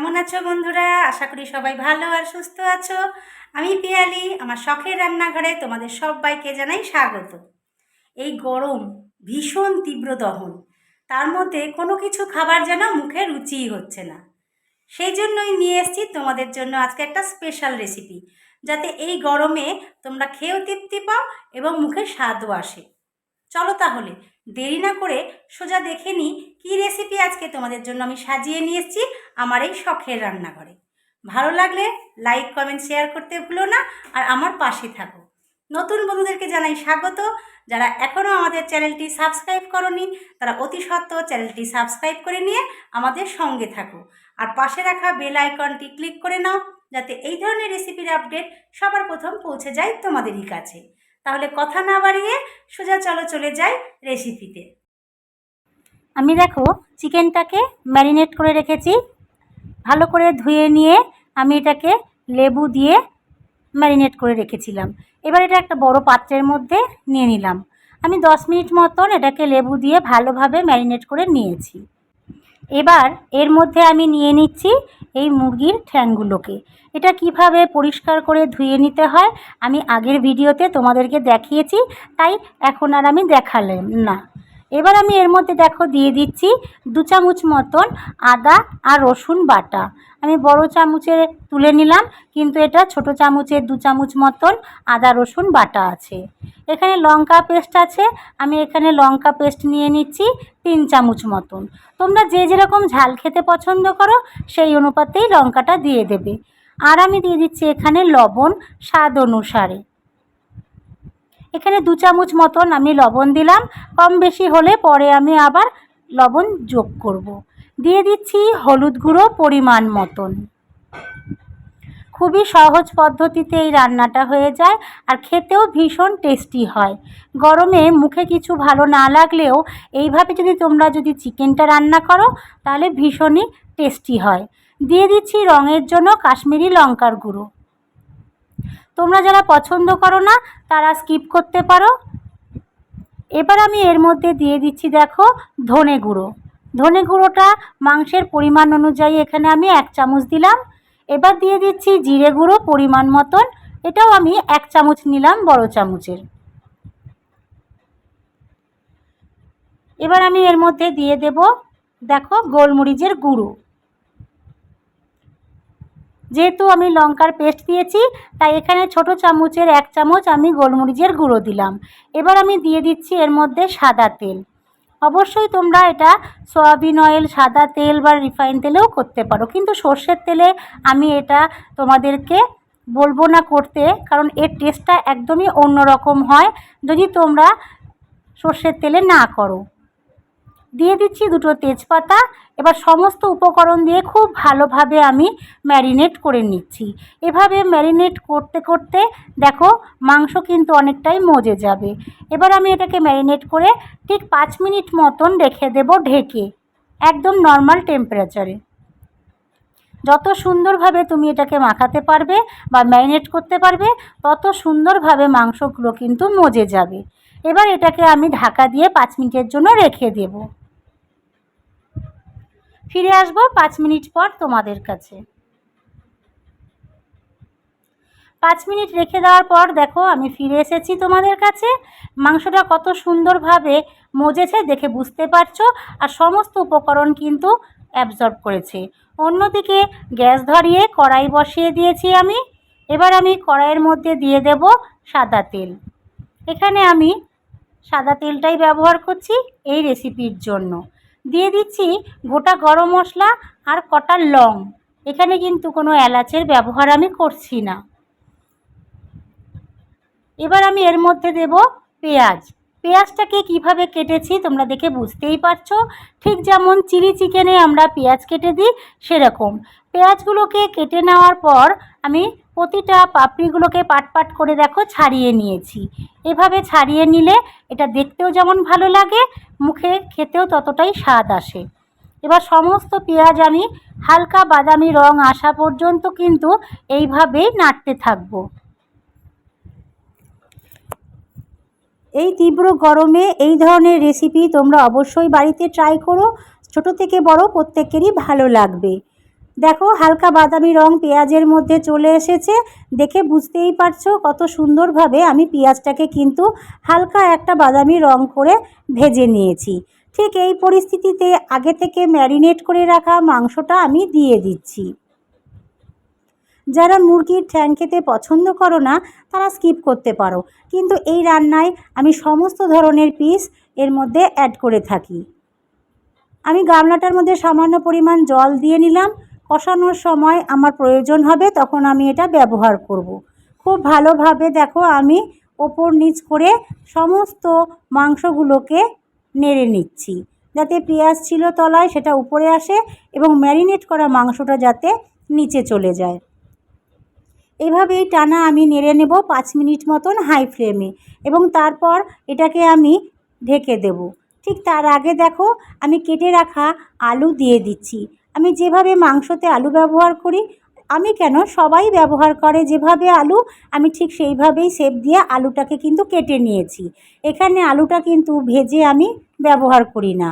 কেমন আছো বন্ধুরা? আশা করি সবাই ভালো আর সুস্থ আছো। আমি পিয়ালি, আমার শখের রান্নাঘরে তোমাদের সবাইকে জানাই স্বাগত। এই গরম, ভীষণ তীব্র দহন, তার মধ্যে কোনো কিছু খাবার যেন মুখে রুচিই হচ্ছে না। সেই জন্যই নিয়ে এসেছি তোমাদের জন্য আজকে একটা স্পেশাল রেসিপি যাতে এই গরমে তোমরা খেয়েও তৃপ্তি পাও এবং মুখে স্বাদও আসে। চলো তাহলে, দেরি না করে সোজা দেখে নিই কী রেসিপি আজকে তোমাদের জন্য আমি সাজিয়ে নিয়ে এসেছি আমার এই শখের রান্নাঘরে। ভালো লাগলে লাইক কমেন্ট শেয়ার করতে ভুলো না আর আমার পাশে থাকো। নতুন বন্ধুদেরকে জানাই স্বাগত। যারা এখনও আমাদের চ্যানেলটি সাবস্ক্রাইব করনি, তারা অতি সত্ত্বর চ্যানেলটি সাবস্ক্রাইব করে নিয়ে আমাদের সঙ্গে থাকো। আর পাশে রাখা বেল আইকনটি ক্লিক করে নাও, যাতে এই ধরনের রেসিপির আপডেট সবার প্রথম পৌঁছে যায় তোমাদেরই কাছে। তাহলে কথা না বাড়িয়ে সোজা চলো চলে যাই রেসিপিতে আমি দেখো চিকেনটাকে ম্যারিনেট করে রেখেছি। ভালো করে ধুয়ে নিয়ে আমি এটাকে লেবু দিয়ে ম্যারিনেট করে রেখেছিলাম। এবার এটা একটা বড় পাত্রের মধ্যে নিয়ে নিলাম। আমি দশ মিনিট মতন এটাকে লেবু দিয়ে ভালোভাবে ম্যারিনেট করে নিয়েছি। এবার এর মধ্যে আমি নিয়ে নিচ্ছি এই মুরগির ঠ্যাংগুলোকে। এটা কীভাবে পরিষ্কার করে ধুয়ে নিতে হয়, আমি আগের ভিডিওতে তোমাদেরকে দেখিয়েছি, তাই এখন আর আমি দেখালাম না। এবার আমি এর মধ্যে দেখো দিয়ে দিচ্ছি দু চামচ মতন আদা আর রসুন বাটা। আমি বড় চামচে তুলে নিলাম, কিন্তু এটা ছোট চামচের দু চামচ মতন আদা রসুন বাটা আছে। এখানে লঙ্কা পেস্ট আছে, আমি এখানে লঙ্কা পেস্ট নিয়ে নিচ্ছি তিন চামচ মতন। তোমরা যে যেরকম ঝাল খেতে পছন্দ করো, সেই অনুপাতেই লঙ্কাটা দিয়ে দেবে। আর আমি দিয়ে দিচ্ছি এখানে লবণ স্বাদ অনুসারে। এখানে দু চামচ মতন আমি লবণ দিলাম। কম বেশি হলে পরে আমি আবার লবণ যোগ করব। দিয়ে দিচ্ছি হলুদ গুঁড়ো পরিমাণ মতন। খুবই সহজ পদ্ধতিতে এই রান্নাটা হয়ে যায় আর খেতেও ভীষণ টেস্টি হয়। গরমে মুখে কিছু ভালো না লাগলেও এইভাবে যদি তোমরা যদি চিকেনটা রান্না করো, তাহলে ভীষণই টেস্টি হয়। দিয়ে দিচ্ছি রঙের জন্য কাশ্মীরি লঙ্কার গুঁড়ো। তোমরা যারা পছন্দ করো না, তারা স্কিপ করতে পারো। এবার আমি এর মধ্যে দিয়ে দিচ্ছি দেখো ধনে গুঁড়ো। ধনে গুঁড়োটা মাংসের পরিমাণ অনুযায়ী এখানে আমি এক চামচ দিলাম। এবার দিয়ে দিচ্ছি জিরে গুঁড়ো পরিমাণ মতন। এটাও আমি এক চামচ নিলাম বড় চামচের। এবার আমি এর মধ্যে দিয়ে দেব দেখো গোলমরিচের গুঁড়ো। যেহেতু আমি লঙ্কার পেস্ট দিয়েছি, তাই এখানে ছোট চামচের এক চামচ আমি গোলমরিচের গুঁড়ো দিলাম। এবার আমি দিয়ে দিচ্ছি এর মধ্যে সাদা তেল। অবশ্যই তোমরা এটা সয়াবিন অয়েল, সাদা তেল বা রিফাইন তেলেও করতে পারো, কিন্তু সর্ষের তেলে আমি এটা তোমাদেরকে বলব না করতে, কারণ এর টেস্টটা একদমই অন্যরকম হয় যদি তোমরা সর্ষের তেলে না করো। দিয়ে দিচ্ছি দুটো তেজপাতা। এবার সমস্ত উপকরণ দিয়ে খুব ভালোভাবে আমি ম্যারিনেট করে নিচ্ছি। এভাবে ম্যারিনেট করতে করতে দেখো মাংস কিন্তু অনেকটাই মজে যাবে। এবার আমি এটাকে ম্যারিনেট করে ঠিক পাঁচ মিনিট মতন রেখে দেব ঢেকে, একদম নর্মাল টেম্পারেচারে। যত সুন্দরভাবে তুমি এটাকে মাখাতে পারবে বা ম্যারিনেট করতে পারবে, তত সুন্দরভাবে মাংসগুলো কিন্তু মজে যাবে। এবার এটাকে আমি ঢাকা দিয়ে পাঁচ মিনিটের জন্য রেখে দেবো। ফিরে আসব পাঁচ মিনিট পর তোমাদের কাছে। পাঁচ মিনিট রেখে দেওয়ার পর দেখো, আমি ফিরে এসেছি তোমাদের কাছে। মাংসটা কত সুন্দরভাবে মজেছে দেখে বুঝতে পারছ? আর সমস্ত উপকরণ কিন্তু অ্যাবজর্ব করেছে। অন্যদিকে গ্যাস ধরিয়ে কড়াই বসিয়ে দিয়েছি আমি। এবার আমি কড়াইয়ের মধ্যে দিয়ে দেব সাদা তেল। এখানে আমি সাদা তেলটাই ব্যবহার করছি এই রেসিপির জন্য। দিয়ে দিচ্ছি গোটা গরম মশলা আর কটা লং। এখানে কিন্তু কোনো এলাচের ব্যবহার আমি করছি না। এবার আমি এর মধ্যে দেব পেঁয়াজ। পেঁয়াজটাকে কীভাবে কেটেছি তোমরা দেখে বুঝতেই পারছ। ঠিক যেমন চিলি চিকেনে আমরা পেঁয়াজ কেটে দিই, সেরকম। পেঁয়াজগুলোকে কেটে নেওয়ার পর আমি প্রতিটা পাপড়িগুলোকে পাট পাট করে দেখো ছাড়িয়ে নিয়েছি। এভাবে ছাড়িয়ে নিলে এটা দেখতেও যেমন ভালো লাগে, মুখে খেতেও ততটাই স্বাদ আসে। এবার সমস্ত পেঁয়াজ আমি হালকা বাদামি রং আসা পর্যন্ত কিন্তু এইভাবেই নাড়তে থাকব। এই তীব্র গরমে এই ধরনের রেসিপি তোমরা অবশ্যই বাড়িতে ট্রাই করো। ছোট থেকে বড় প্রত্যেকেরই ভালো লাগবে। দেখো, হালকা বাদামি রং পেঁয়াজের মধ্যে চলে এসেছে। দেখে বুঝতেই পারছ কত সুন্দরভাবে আমি পেঁয়াজটাকে কিন্তু হালকা একটা বাদামি রং করে ভেজে নিয়েছি। ঠিক এই পরিস্থিতিতে আগে থেকে ম্যারিনেট করে রাখা মাংসটা আমি দিয়ে দিচ্ছি। যারা মুরগির ঠ্যাং খেতে পছন্দ করো না, তারা স্কিপ করতে পারো। কিন্তু এই রান্নায় আমি সমস্ত ধরনের পিস এর মধ্যে অ্যাড করে থাকি। আমি গামলাটার মধ্যে সামান্য পরিমাণ জল দিয়ে নিলাম। কষানোর সময় আমার প্রয়োজন হবে, তখন আমি এটা ব্যবহার করব। খুব ভালোভাবে দেখো আমি ওপর নিচ করে সমস্ত মাংসগুলোকে নেড়ে নিচ্ছি। যাতে পেঁয়াজ ছিল তলায় সেটা উপরে আসে এবং ম্যারিনেট করা মাংসটা যাতে নিচে চলে যায়। এভাবেই টানা আমি নেড়ে নেব পাঁচ মিনিট মতন হাই ফ্লেমে এবং তারপর এটাকে আমি ঢেকে দেব। ঠিক তার আগে দেখো আমি কেটে রাখা আলু দিয়ে দিচ্ছি। আমি যেভাবে মাংসতে আলু ব্যবহার করি, আমি কেন সবাই ব্যবহার করে যেভাবে আলু, আমি ঠিক সেইভাবেই শেপ দিয়ে আলুটাকে কিন্তু কেটে নিয়েছি। এখানে আলুটা কিন্তু ভেজে আমি ব্যবহার করি না।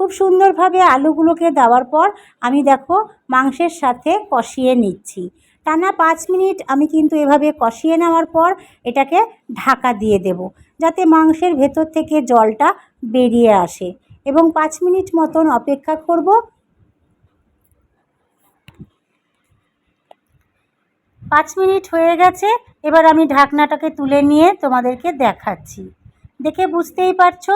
খুব সুন্দরভাবে আলুগুলোকে দেওয়ার পর আমি দেখো মাংসের সাথে কষিয়ে নিচ্ছি। টানা পাঁচ মিনিট আমি কিন্তু এভাবে কষিয়ে নেওয়ার পর এটাকে ঢাকা দিয়ে দেব, যাতে মাংসের ভেতর থেকে জলটা বেরিয়ে আসে। এবং পাঁচ মিনিট মতন অপেক্ষা করব পাঁচ মিনিট হয়ে গেছে, এবার আমি ঢাকনাটাকে তুলে নিয়ে তোমাদেরকে দেখাচ্ছি। দেখে বুঝতেই পারছ,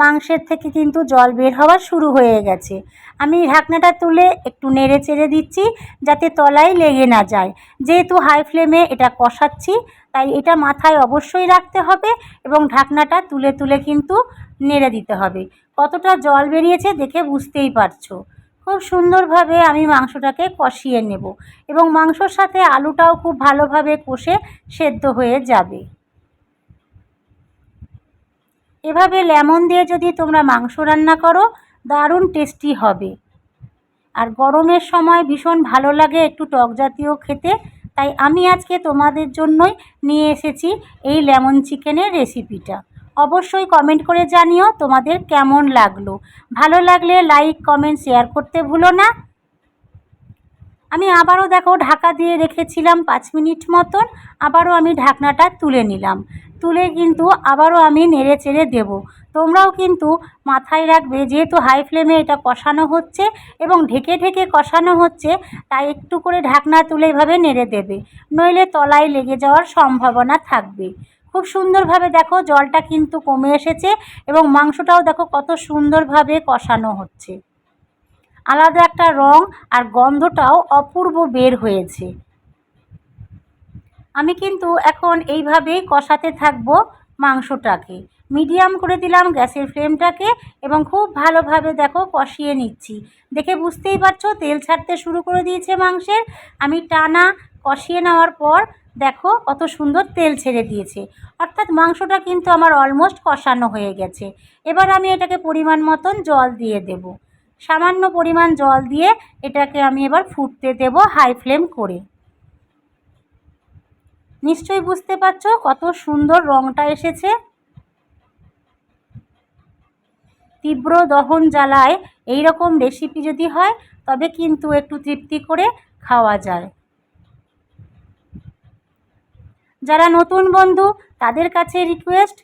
মাংসের থেকে কিন্তু জল বের হওয়া শুরু হয়ে গেছে। আমি ঢাকনাটা তুলে একটু নেড়ে চেড়ে দিচ্ছি, যাতে তলায় লেগে না যায়। যেহেতু হাই ফ্লেমে এটা কষাচ্ছি, তাই এটা মাথায় অবশ্যই রাখতে হবে এবং ঢাকনাটা তুলে তুলে কিন্তু নেড়ে দিতে হবে। কতটা জল বেরিয়েছে দেখে বুঝতেই পারছ। খুব সুন্দরভাবে আমি মাংসটাকে কষিয়ে নেব এবং মাংসর সাথে আলুটাও খুব ভালোভাবে কষে সেদ্ধ হয়ে যাবে। এভাবে লেমন দিয়ে যদি তোমরা মাংস রান্না করো, দারুণ টেস্টি হবে। আর গরমের সময় ভীষণ ভালো লাগে একটু টক জাতীয় খেতে, তাই আমি আজকে তোমাদের জন্যই নিয়ে এসেছি এই লেমন চিকেনের রেসিপিটা। অবশ্যই কমেন্ট করে জানিও তোমাদের কেমন লাগল। ভালো লাগলে লাইক কমেন্ট শেয়ার করতে ভুলো না। আমি আবারও দেখো ঢাকা দিয়ে রেখেছিলাম পাঁচ মিনিট মতন, আবারও আমি ঢাকনাটা তুলে নিলাম। তুলে কিন্তু আবারও আমি নেড়ে চেড়ে দেবো। তোমরাও কিন্তু মাথায় রাখবে, যেহেতু হাই ফ্লেমে এটা কষানো হচ্ছে এবং ঢেকে ঢেকে কষানো হচ্ছে, তাই একটু করে ঢাকনা তুলে এভাবে নেড়ে দেবে। নইলে তলায় লেগে যাওয়ার সম্ভাবনা থাকবে। খুব সুন্দরভাবে দেখো জলটা কিন্তু কমে এসেছে এবং মাংসটাও দেখো কত সুন্দরভাবে কষানো হচ্ছে। আলাদা একটা রং আর গন্ধটাও অপূর্ব বের হয়েছে। আমি কিন্তু এখন এইভাবেই কষাতে থাকব মাংসটাকে। মিডিয়াম করে দিলাম গ্যাসের ফ্লেমটাকে এবং খুব ভালোভাবে দেখো কষিয়ে নিচ্ছি। দেখে বুঝতেই পারছ তেল ছাড়তে শুরু করে দিয়েছে মাংসের। আমি টানা কষিয়ে নেওয়ার পর দেখো কত সুন্দর তেল ছেড়ে দিয়েছে। অর্থাৎ মাংসটা কিন্তু আমার অলমোস্ট কষানো হয়ে গেছে। এবার আমি এটাকে পরিমাণ মতন জল দিয়ে দেব। সামান্য পরিমাণ জল দিয়ে এটাকে আমি এবার ফুটতে দেব হাই ফ্লেম করে। নিশ্চয়ই বুঝতে পারছ কত সুন্দর রঙটা এসেছে? তীব্র দহন জ্বালায় এই রকম রেসিপি যদি হয়, তবে কিন্তু একটু তৃপ্তি করে খাওয়া যায়। যারা নতুন বন্ধু, তাদের কাছে রিকোয়েস্ট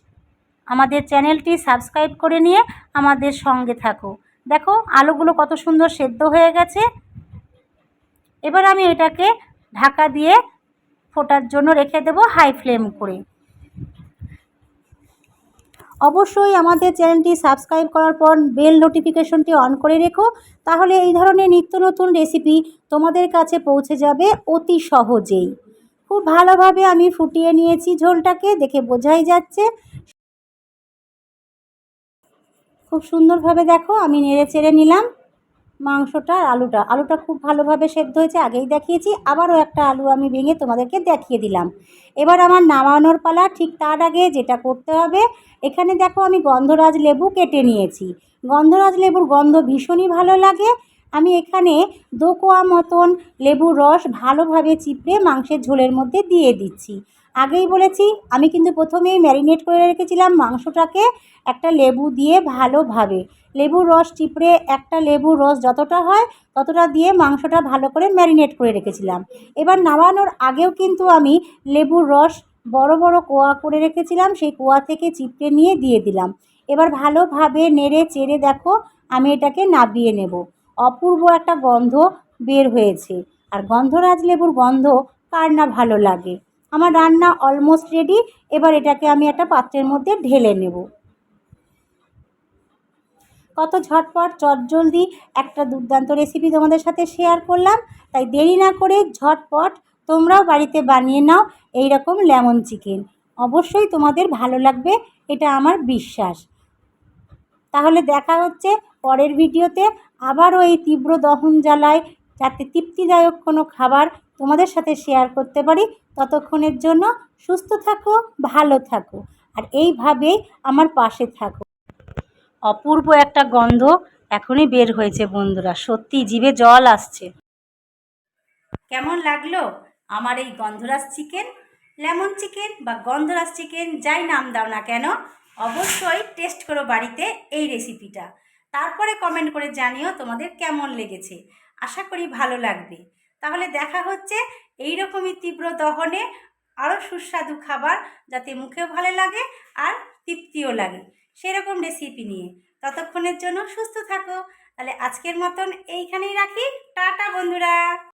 আমাদের চ্যানেলটি সাবস্ক্রাইব করে নিয়ে আমাদের সঙ্গে থাকো। দেখো, আলুগুলো কত সুন্দর সেদ্ধ হয়ে গেছে। এবার আমি এটাকে ঢাকা দিয়ে ফোটার জন্য রেখে দেবো হাই ফ্লেম করে। অবশ্যই আমাদের চ্যানেলটি সাবস্ক্রাইব করার পর বেল নোটিফিকেশনটি অন করে রেখো। তাহলে এই ধরনের নিত্য নতুন রেসিপি তোমাদের কাছে পৌঁছে যাবে অতি সহজেই। খুব ভালোভাবে আমি ফুটিয়ে নিয়েছি ঝোলটাকে, দেখে বোঝাই যাচ্ছে। খুব সুন্দরভাবে দেখো, আমি নেড়ে চেড়ে নিলাম মাংসটা আর আলুটা। আলুটা খুব ভালোভাবে সেদ্ধ হয়েছে, আগেই দেখিয়েছি, আবারও একটা আলু আমি ভেঙে তোমাদেরকে দেখিয়ে দিলাম। এবার আমার নামানোর পালা, ঠিক তার আগে যেটা করতে হবে, এখানে দেখো আমি গন্ধরাজ লেবু কেটে নিয়েছি। গন্ধরাজ লেবুর গন্ধ ভীষণই ভালো লাগে আমি এখানে দো কোয়া মতন লেবুর রস ভালোভাবে চিপড়ে মাংসের ঝোলের মধ্যে দিয়ে দিচ্ছি। আগেই বলেছি, আমি কিন্তু প্রথমেই ম্যারিনেট করে রেখেছিলাম মাংসটাকে একটা লেবু দিয়ে ভালোভাবে। লেবুর রস চিপড়ে একটা লেবুর রস যতটা হয় ততটা দিয়ে মাংসটা ভালো করে ম্যারিনেট করে রেখেছিলাম। এবার নামানোর আগেও কিন্তু আমি লেবুর রস বড় বড় কোয়া করে রেখেছিলাম, সেই কোয়া থেকে চিপড়ে নিয়ে দিয়ে দিলাম। এবার ভালোভাবে নেড়ে চেড়ে দেখো, আমি এটাকে নাবিয়ে নেব। অপূর্ব একটা গন্ধ বের হয়েছে। আর গন্ধরাজ লেবুর গন্ধ কার না ভালো লাগে? আমার রান্না অলমোস্ট রেডি এবার এটাকে আমি একটা পাত্রের মধ্যে ঢেলে নেব। কত ঝটপট, চটজলদি একটা দুর্দান্ত রেসিপি তোমাদের সাথে শেয়ার করলাম। তাই দেরি না করে ঝটপট তোমরাও বাড়িতে বানিয়ে নাও এই রকম লেমন চিকেন অবশ্যই তোমাদের ভালো লাগবে, এটা আমার বিশ্বাস। তাহলে দেখা হচ্ছে পরের ভিডিওতে আবারও এই তীব্র দহন জ্বালায় যাতে তৃপ্তিদায়ক কোনো খাবার তোমাদের সাথে শেয়ার করতে পারি। ততক্ষণের জন্য সুস্থ থাকো, ভালো থাকো, আর এইভাবেই আমার পাশে থাকো। অপূর্ব একটা গন্ধ এখনই বের হয়েছে বন্ধুরা, সত্যি জিভে জল আসছে। কেমন লাগল আমার এই গন্ধরাজ চিকেন? লেমন চিকেন বা গন্ধরাজ চিকেন যাই নাম দাও না কেন, অবশ্যই টেস্ট করো বাড়িতে এই রেসিপিটা তারপরে কমেন্ট করে জানিও তোমাদের কেমন লেগেছে। আশা করি ভালো লাগবে। তাহলে দেখা হচ্ছে এই রকমই তীব্র দহনে আরও সুস্বাদু খাবার যাতে মুখেও ভালো লাগে আর তৃপ্তিও লাগে। সেরকম রেসিপি নিয়ে। ততক্ষণের জন্য সুস্থ থাকো। তাহলে আজকের মতন এইখানেই রাখি। টাটা বন্ধুরা!